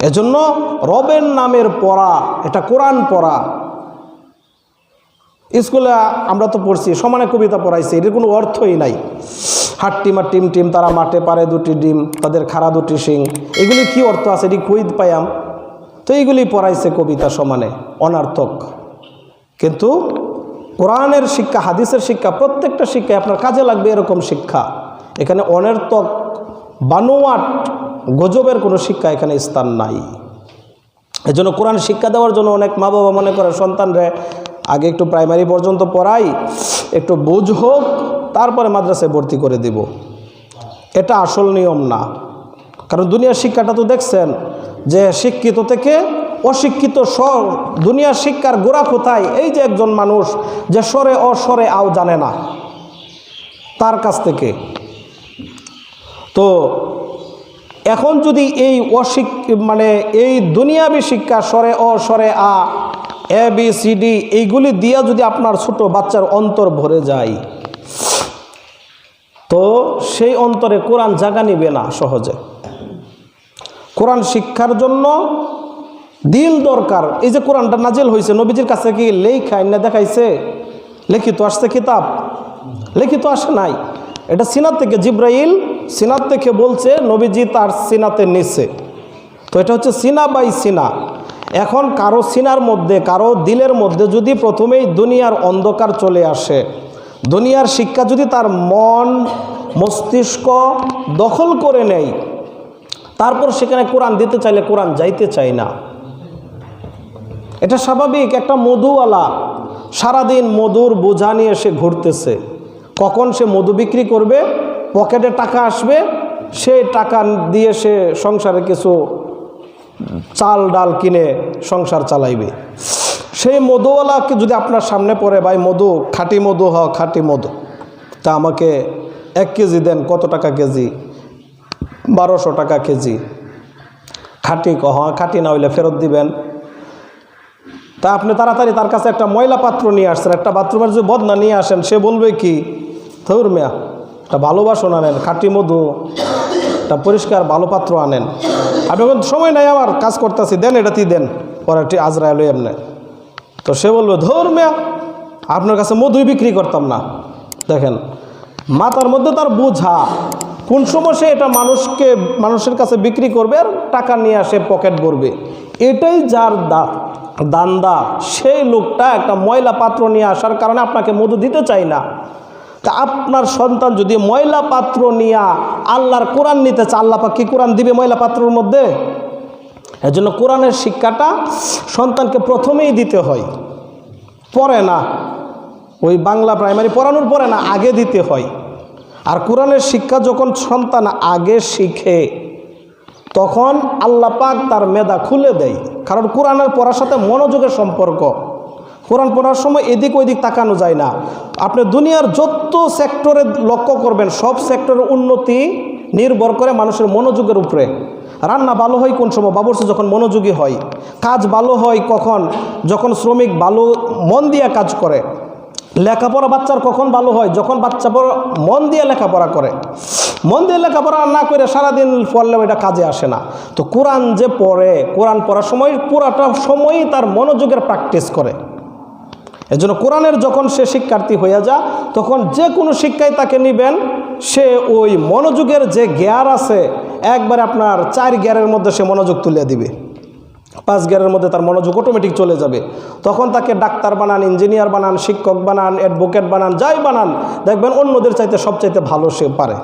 এজন্য রবের নামের পড়া, এটা কোরআন পড়া। স্কুলে আমরা তো পড়ছি, সমানে কবিতা পড়াইছি, এর কোনো অর্থই নাই। হাট্টিম টিম টিম, তারা মাঠে পারে দুটি ডিম, তাদের খাড়া দুটি শিং। এগুলি কি অর্থ আছে? এটি কুইদ পায়াম তো এইগুলি পড়াইছে কবিতা সমানে, অনার্থক। কিন্তু কোরআনের শিক্ষা, হাদিসের শিক্ষা, প্রত্যেকটা শিক্ষায় আপনার কাজে লাগবে এরকম শিক্ষা। এখানে অনর্থক বানোয়াট গজবের কোনো শিক্ষা এখানে স্থান নাই। এজন্য কোরআন শিক্ষা দেওয়ার জন্য অনেক মা বাবা মনে করে, সন্তানরে আগে একটু প্রাইমারি পর্যন্ত পড়াই, একটু বুঝ হোক, তারপরে মাদ্রাসায় ভর্তি করে দিব। এটা আসল নিয়ম না। কারণ দুনিয়ার শিক্ষাটা তো দেখছেন যে শিক্ষিত থেকে অশিক্ষিত স, দুনিয়ার শিক্ষার গোড়া কোথায়? এই যে একজন মানুষ যে সরে অসরে আও জানে না। তার কাছ থেকে। তো এখন যদি এই অশিক মানে এই দুনিয়াবি শিক্ষা সরে অ সরে আ, এ, বি, সি, ডি, এইগুলি দিয়া যদি আপনার ছোট বাচ্চার অন্তর ভরে যায়, তো সেই অন্তরে কোরআন জাগা নিবে না সহজে। কোরআন শিক্ষার জন্য দিল দরকার। এই যে কোরআনটা নাজেল হয়েছে নবীজির কাছে কি লেখা, না দেখাইছে? লিখিত আসছে কিতাব? লিখিত আসে নাই। এটা সিনার থেকে জিব্রাইল সিনাত থেকে বলছে, নবীজি তার সিনাতে নিচ্ছে তো এটা হচ্ছে সিনা বাই সিনা। এখন কারও সিনার মধ্যে, কারও দিলের মধ্যে যদি প্রথমেই দুনিয়ার অন্ধকার চলে আসে, দুনিয়ার শিক্ষা যদি তার মন, মস্তিষ্ক দখল করে নেয়, তারপর সেখানে কোরআন দিতে চাইলে কোরআন যাইতে চাই না। এটা স্বাভাবিক, একটা মধুওয়ালা সারাদিন মধুর বোঝা নিয়ে সে ঘুরতেছে। কখন সে মধু বিক্রি করবে? পকেটে টাকা আসবে, সেই টাকা দিয়ে সে সংসারে কিছু চাল, ডাল কিনে সংসার চালাইবে। সেই মধুওয়ালাকে যদি আপনার সামনে পড়ে, ভাই, মধু, খাঁটি মধু হ খাঁটি মধু। তা আমাকে এক কেজি দেন, কত টাকা কেজি? বারোশো টাকা কেজি। খাঁটি কহ খাঁটি না হইলে ফেরত দিবেন। তা আপনি তাড়াতাড়ি তার কাছে একটা ময়লা পাত্র নিয়ে আসছেন, একটা বাথরুমের যদি বদনা নিয়ে আসেন, সে বলবে কি, ধর মিয়া একটা ভালোবাসন আনেন, খাঁটি মধু একটা পরিষ্কার ভালো পাত্র আনেন। আপনি এখন সময় নাই আমার, কাজ করতেছি, দেন এটা তুই দেন। পরে একটি আজরাইল এমনি। তো সে বলবে, ধর মিয়া, আপনার কাছে মধুই বিক্রি করতাম না। দেখেন, মাথার মধ্যে তার বোঝা, কোন সময় সে এটা মানুষকে, মানুষের কাছে বিক্রি করবে আর টাকা নিয়ে আসে পকেট ভরবে। এটাই যার দা, দান্দা, সেই লোকটা একটা ময়লা পাত্র নিয়ে আসার কারণে আপনাকে মধু দিতে চাই না। তা আপনার সন্তান যদি ময়লা পাত্র নিয়ে আল্লাহর কোরআন নিতে চায়, আল্লাহ কি কোরআন দিবে ময়লা পাত্রর মধ্যে? এজন্য কোরআনের শিক্ষাটা সন্তানকে প্রথমেই দিতে হয়। পরে না। ওই বাংলা প্রাইমারি পড়ানোর পরে না, আগে দিতে হয়। আর কোরআনের শিক্ষা যখন সন্তান আগে শিখে, তখন আল্লাহ পাক তার মেধা খুলে দেয়। কারণ কোরআনের পড়ার সাথে মনোযোগের সম্পর্ক। কোরআন পড়ার সময় এদিক ওইদিক তাকানো যায় না। আপনি দুনিয়ার যত সেক্টরে লক্ষ্য করবেন, সব সেক্টরের উন্নতি নির্ভর করে মানুষের মনোযোগের উপরে। রান্না ভালো হয় কোন সময়? বাবরসি যখন মনোযোগী হয়, কাজ ভালো হয় কখন? যখন শ্রমিক ভালো, মন দিয়ে কাজ করে। লেখাপড়া বাচ্চার কখন ভালো হয়? যখন বাচ্চা বড় মন দিয়ে লেখাপড়া করে। মন দিয়ে লেখাপড়া না করে সারাদিন পড়লেও এটা কাজে আসে না। তো কোরআন যে পড়ে, কোরআন পড়ার সময় পুরাটা সময়ই তার মনোযোগের প্র্যাকটিস করে। এজন্য কোরআনের যখন সে শিক্ষার্থী হইয়া যা, তখন যে কোনো শিক্ষায় তাকে নিবেন। সে ওই মনোযোগের যে জ্ঞার আছে, একবারে আপনার চার জ্ঞারের মধ্যে সে মনোযোগ তুলে দিবে। পাঁচ গিয়ারের মধ্যে তার মনোযোগ অটোমেটিক চলে যাবে। তখন তাকে ডাক্তার বানান ইঞ্জিনিয়ার বানান, শিক্ষক বানান অ্যাডভোকেট বানান, যাই বানান, দেখবেন অন্যদের চাইতে সবচাইতে ভালো সে পারে।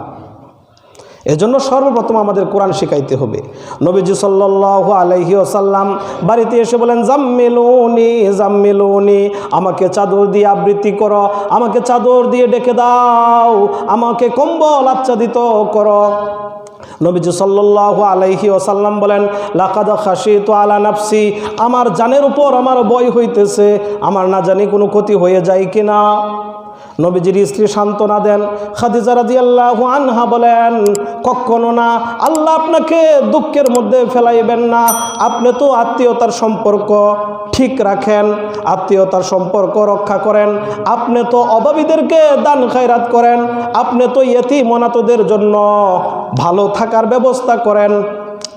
এজন্য সর্বপ্রথম আমাদের কোরআন শিখাইতে হবে। নবীজি সাল্লাহ আলহি আসাল্লাম বাড়িতে এসে বলেন, জাম্মিলুনি জাম্মিলুনি, আমাকে চাদর দিয়ে আবৃত্তি করো, আমাকে চাদর দিয়ে ডেকে দাও, আমাকে কম্বল আচ্ছাদিত করো। নবীজি সাল্লাহ আলাইহি ওসাল্লাম বলেন, লাকাদ খাসি তো আলা নাফসি, আমার জানের উপর আমার বই হইতেছে, আমার না জানি কোনো ক্ষতি হয়ে যায় কিনা? নবীজির স্ত্রী সান্ত্বনা দেন, খাদিজা রাজি আল্লাহ আনহা বলেন, কখনো না, আল্লাহ আপনাকে দুঃখের মধ্যে ফেলাইবেন না। আপনি তো আত্মীয়তার সম্পর্ক ঠিক রাখেন, আত্মীয়তার সম্পর্ক রক্ষা করেন। আপনি তো অভাবীদেরকে দান খায়রাত করেন। আপনি তো ইয়েতি মনাতদের জন্য ভালো থাকার ব্যবস্থা করেন।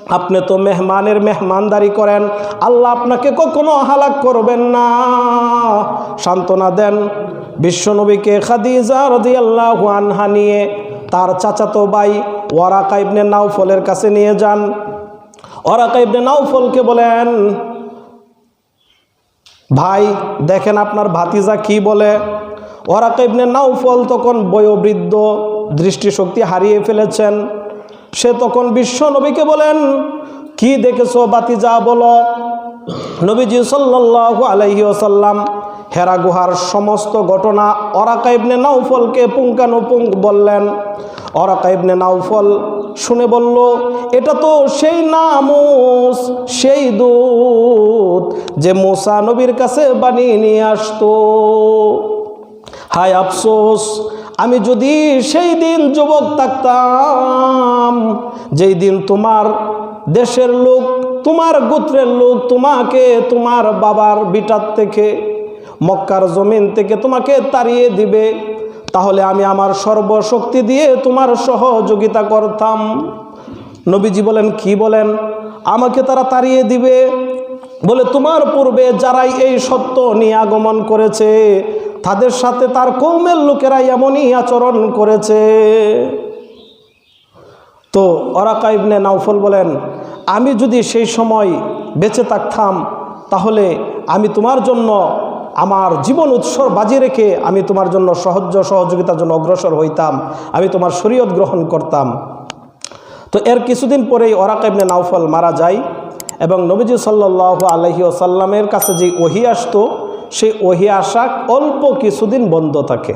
আপনি তো মেহমানের মেহমানদারি করেন। আল্লাহ আপনাকে কখনো হালাক করবেন না। সান্ত্বনা দেন বিশ্বনবীকে খাদিজা রদি আল্লাহ আনহা নিয়ে তার চাচাতো ভাই ওয়ারাকা ইবনে নাউফলের কাছে নিয়ে যান। ওয়ারাকা ইবনে নাউফলকে বলেন, ভাই, দেখেন আপনার ভাতিজা কি বলে? ওরাকা ইবনে নাউফল তখন বয়োবৃদ্ধ দৃষ্টিশক্তি হারিয়ে ফেলেছেন। সে তখন বিশ্ব নবীকে বলেন, কি দেখেছ বাতিজা বলো? নবীজি সাল্লাল্লাহু আলাইহি ওসাল্লাম হেরা গুহার সমস্ত ঘটনা অরাকা ইবনে নাউফলকে পুঙ্খানুপুঙ্খ বললেন। অরাকা ইবনে নাউফল শুনে বলল, এটা তো সেই নামুস, সেই দূত যে মোসা নবীর কাছে বানিয়ে নিয়ে আসতো। হায় আফসোস, আমি যদি সেই দিন যুবক থাকতাম, যেই দিন তোমার দেশের লোক, তোমার গোত্রের লোক তোমাকে তোমার বাবার বিটার থেকে মক্কার জমিন থেকে তোমাকে তাড়িয়ে দিবে। তাহলে আমি আমার সর্বশক্তি দিয়ে তোমার সহযোগিতা করতাম। নবীজি বলেন, কি বলেন? আমাকে তারা তাড়িয়ে দিবে। বলে, তোমার পূর্বে যারাই এই সত্য নিয়ে আগমন করেছে, তাদের সাথে তার কৌমের লোকেরা এমনই আচরণ করেছে। তো অরাকা ইবনে নাউফল বলেন, আমি যদি সেই সময় বেঁচে থাকতাম, তাহলে আমি তোমার জন্য আমার জীবন উৎসর বাজি রেখে আমি তোমার জন্য সহজ সহযোগিতার জন্য অগ্রসর হইতাম, আমি তোমার শরীয়ত গ্রহণ করতাম। তো এর কিছুদিন পরেই ওরাকাইবনে নাউফল মারা যায় এবং নবীজি সাল্লাহ আলহি আসাল্লামের কাছে যে ওহি আসতো, সেই ওহি আসা অল্প কিছুদিন বন্ধ থাকে।